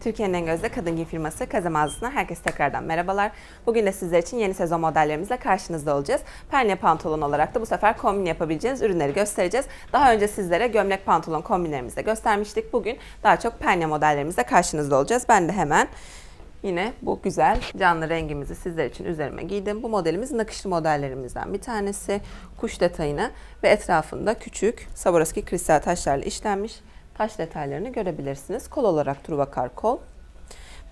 Türkiye'nin en gözde kadın giyim firması Kaze mağazasına herkese tekrardan merhabalar. Bugün de sizler için yeni sezon modellerimizle karşınızda olacağız. Penye pantolon olarak da bu sefer kombin yapabileceğiniz ürünleri göstereceğiz. Daha önce sizlere gömlek pantolon kombinlerimizi de göstermiştik. Bugün daha çok penye modellerimizle karşınızda olacağız. Ben de hemen Yine bu güzel canlı rengimizi sizler için üzerime giydim. Bu modelimiz nakışlı modellerimizden bir tanesi. Kuş detayını ve etrafında küçük Swarovski kristal taşlarla işlenmiş taş detaylarını görebilirsiniz. Kol olarak Truvakar kol.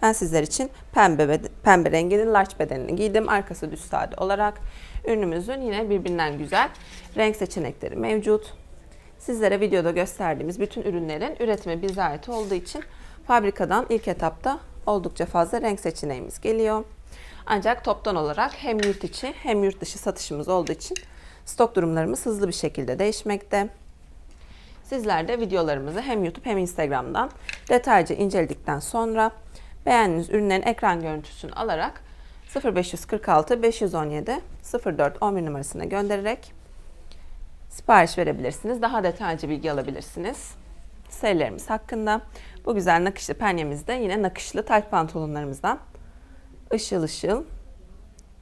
Ben sizler için pembe pembe renginin large bedenini giydim. Arkası düz sade olarak. Ürünümüzün yine birbirinden güzel renk seçenekleri mevcut. Sizlere videoda gösterdiğimiz bütün ürünlerin üretimi bize ait olduğu için fabrikadan ilk etapta oldukça fazla renk seçeneğimiz geliyor. Ancak toptan olarak hem yurt içi hem yurt dışı satışımız olduğu için stok durumlarımız hızlı bir şekilde değişmekte. Sizler de videolarımızı hem YouTube hem Instagram'dan detaylıca inceledikten sonra beğendiğiniz ürünlerin ekran görüntüsünü alarak 0546 517 04 11 numarasına göndererek sipariş verebilirsiniz. Daha detaylıca bilgi alabilirsiniz. Serilerimiz hakkında. Bu güzel nakışlı penyemizde yine nakışlı tayt pantolonlarımızdan ışıl ışıl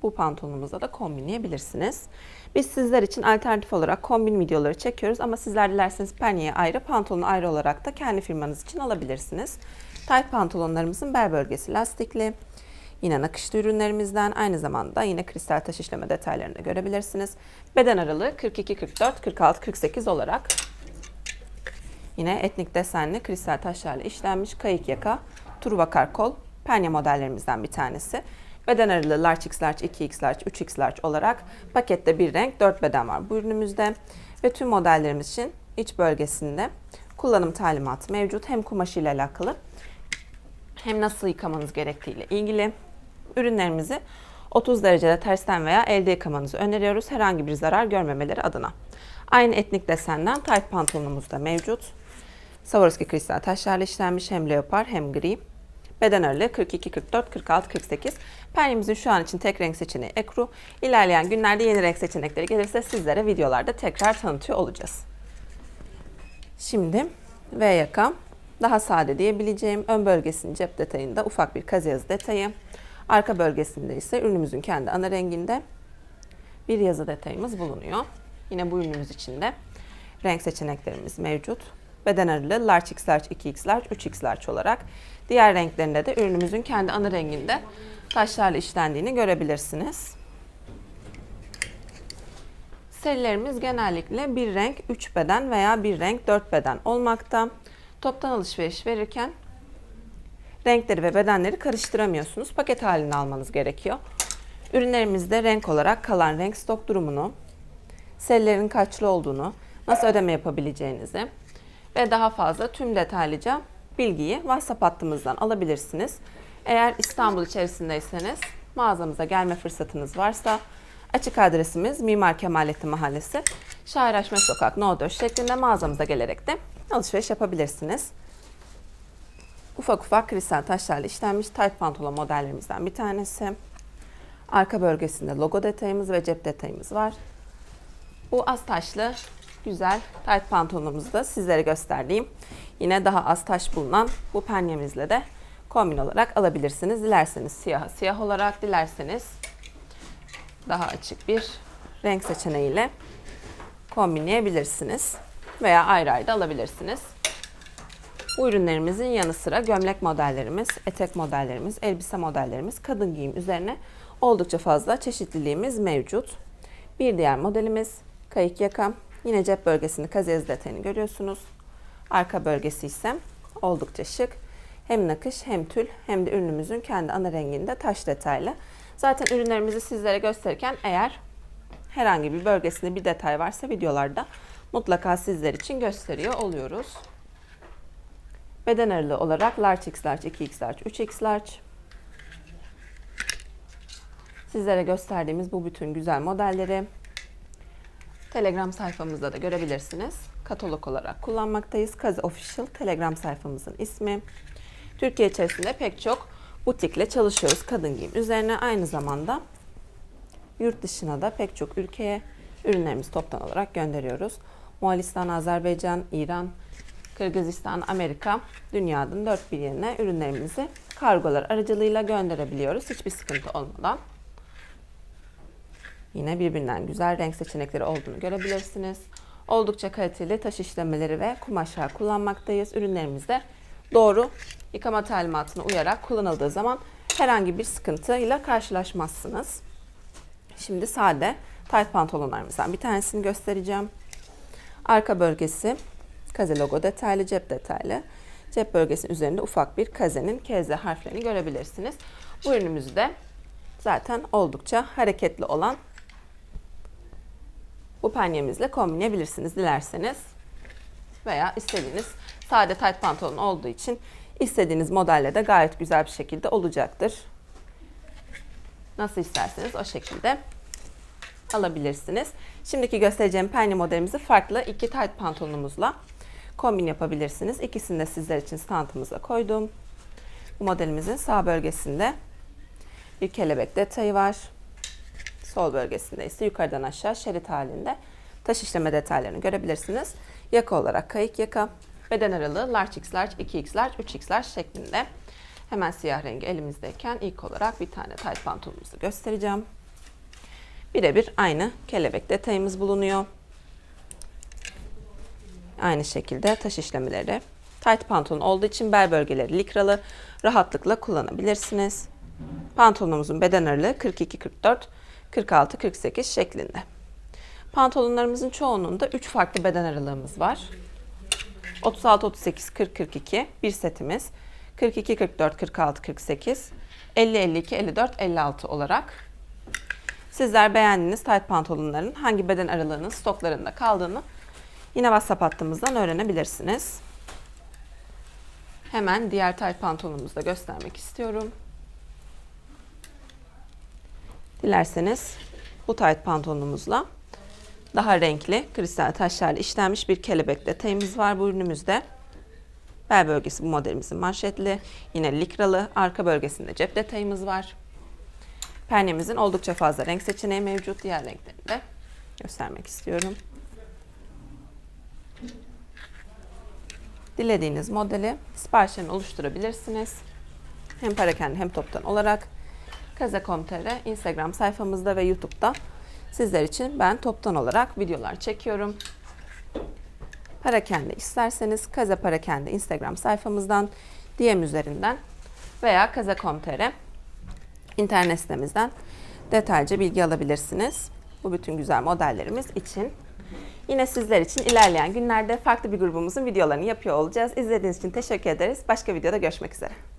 bu pantolonumuza da kombinleyebilirsiniz. Biz sizler için alternatif olarak kombin videoları çekiyoruz ama sizler dilerseniz penyeyi ayrı, pantolonu ayrı olarak da kendi firmanız için alabilirsiniz. Tayt pantolonlarımızın bel bölgesi lastikli. Yine nakışlı ürünlerimizden aynı zamanda yine kristal taş işleme detaylarını görebilirsiniz. Beden aralığı 42, 44, 46, 48 olarak Yine etnik desenli kristal taşlarla işlenmiş kayık yaka, turvakar kol, penye modellerimizden bir tanesi. Beden aralığı large x large, 2x large, 3x large olarak pakette bir renk, 4 beden var bu ürünümüzde. Ve tüm modellerimiz için iç bölgesinde kullanım talimatı mevcut. Hem kumaşı ile alakalı hem nasıl yıkamanız gerektiği ile ilgili. Ürünlerimizi 30 derecede tersten veya elde yıkamanızı öneriyoruz. Herhangi bir zarar görmemeleri adına. Aynı etnik desenden tayt pantolonumuz da mevcut. Swarovski kristal taşlarla işlenmiş hem leopar hem gri. Beden aralığı 42, 44, 46, 48. Penyemizin şu an için tek renk seçeneği ekru. İlerleyen günlerde yeni renk seçenekleri gelirse sizlere videolarda tekrar tanıtıyor olacağız. Şimdi V yaka. Daha sade diyebileceğim ön bölgesinin cep detayında ufak bir kaz yazı detayı. Arka bölgesinde ise ürünümüzün kendi ana renginde bir yazı detayımız bulunuyor. Yine bu ürünümüz için de renk seçeneklerimiz mevcut. Beden aralığı large x large, 2x large, 3x large olarak. Diğer renklerinde de ürünümüzün kendi ana renginde taşlarla işlendiğini görebilirsiniz. Serilerimiz genellikle bir renk 3 beden veya bir renk 4 beden olmakta. Toptan alışveriş verirken renkleri ve bedenleri karıştıramıyorsunuz. Paket halinde almanız gerekiyor. Ürünlerimizde renk olarak kalan renk stok durumunu, serilerin kaçlı olduğunu, nasıl ödeme yapabileceğinizi ve daha fazla tüm detaylıca bilgiyi WhatsApp hattımızdan alabilirsiniz. Eğer İstanbul içerisindeyseniz mağazamıza gelme fırsatınız varsa açık adresimiz Mimar Kemalettin Mahallesi, Şair Aşmet Sokak No 4 şeklinde mağazamıza gelerek de alışveriş yapabilirsiniz. Ufak ufak kristal taşlarla işlenmiş tayt pantolon modellerimizden bir tanesi. Arka bölgesinde logo detayımız ve cep detayımız var. Bu az taşlı güzel tayt pantolonumuzu da sizlere gösterdiğim yine daha az taş bulunan bu penyemizle de kombin olarak alabilirsiniz. Dilerseniz siyah siyah olarak dilerseniz daha açık bir renk seçeneğiyle kombinleyebilirsiniz veya ayrı ayrı da alabilirsiniz. Bu ürünlerimizin yanı sıra gömlek modellerimiz, etek modellerimiz, elbise modellerimiz, kadın giyim üzerine oldukça fazla çeşitliliğimiz mevcut. Bir diğer modelimiz kayık yaka. Yine cep bölgesinde kaziyaz detayını görüyorsunuz. Arka bölgesi ise oldukça şık. Hem nakış hem tül hem de ürünümüzün kendi ana renginde taş detaylı. Zaten ürünlerimizi sizlere gösterirken eğer herhangi bir bölgesinde bir detay varsa videolarda mutlaka sizler için gösteriyor oluyoruz. Beden aralığı olarak large x large, 2x large, 3x large. Sizlere gösterdiğimiz bu bütün güzel modelleri Telegram sayfamızda da görebilirsiniz. Katalog olarak kullanmaktayız. Kazi Official Telegram sayfamızın ismi. Türkiye içerisinde pek çok butikle çalışıyoruz kadın giyim üzerine. Aynı zamanda yurt dışına da pek çok ülkeye ürünlerimizi toptan olarak gönderiyoruz. Moğolistan, Azerbaycan, İran, Kırgızistan, Amerika, dünyanın dört bir yerine ürünlerimizi kargolar aracılığıyla gönderebiliyoruz. Hiçbir sıkıntı olmadan. Yine birbirinden güzel renk seçenekleri olduğunu görebilirsiniz. Oldukça kaliteli taş işlemeleri ve kumaşlar kullanmaktayız. Ürünlerimizde doğru yıkama talimatına uyarak kullanıldığı zaman herhangi bir sıkıntıyla karşılaşmazsınız. Şimdi sade tayt pantolonlarımızdan bir tanesini göstereceğim. Arka bölgesi kaze logo detaylı, cep detaylı. Cep bölgesinin üzerinde ufak bir kazenin KZ harflerini görebilirsiniz. Bu ürünümüzü de zaten oldukça hareketli olan bu penyemizle kombinleyebilirsiniz dilerseniz. Veya istediğiniz sade tayt pantolon olduğu için istediğiniz modelle de gayet güzel bir şekilde olacaktır. Nasıl isterseniz o şekilde alabilirsiniz. Şimdiki göstereceğim penye modelimizi farklı iki tayt pantolonumuzla kombin yapabilirsiniz. İkisini de sizler için standımıza koydum. Bu modelimizin sağ bölgesinde bir kelebek detayı var. Sol bölgesinde ise yukarıdan aşağı şerit halinde taş işleme detaylarını görebilirsiniz. Yaka olarak kayık yaka, beden aralığı large x large, 2x large, 3x large şeklinde. Hemen siyah rengi elimizdeyken ilk olarak bir tane tayt pantolonumuzu göstereceğim. Birebir aynı kelebek detayımız bulunuyor. Aynı şekilde taş işlemeleri. Tight pantolon olduğu için bel bölgeleri likralı. Rahatlıkla kullanabilirsiniz. Pantolonumuzun beden aralığı 42-44, 46-48 şeklinde. Pantolonlarımızın çoğunluğunda 3 farklı beden aralığımız var. 36, 38, 40, 42 bir setimiz. 42, 44, 46, 48, 50, 52, 54, 56 olarak Sizler beğendiğiniz tight pantolonların hangi beden aralığının stoklarında kaldığını yine WhatsApp hattımızdan öğrenebilirsiniz. Hemen diğer tight pantolonumuzu da göstermek istiyorum. Dilerseniz bu tight pantolonumuzla daha renkli kristal taşlarla işlenmiş bir kelebek detayımız var bu ürünümüzde. Bel bölgesi bu modelimizin manşetli. Yine likralı. Arka bölgesinde cep detayımız var. Pernemizin oldukça fazla renk seçeneği mevcut. Diğer renklerini de göstermek istiyorum. Dilediğiniz modeli siparişlerini oluşturabilirsiniz. Hem parakende hem toptan olarak kaze.com.tr Instagram sayfamızda ve YouTube'da sizler için ben toptan olarak videolar çekiyorum. Parakende isterseniz Kaze Parakende Instagram sayfamızdan DM üzerinden veya kaze.com.tr internet sitemizden detaylıca bilgi alabilirsiniz. Bu bütün güzel modellerimiz için. Yine sizler için ilerleyen günlerde farklı bir grubumuzun videolarını yapıyor olacağız. İzlediğiniz için teşekkür ederiz. Başka videoda görüşmek üzere.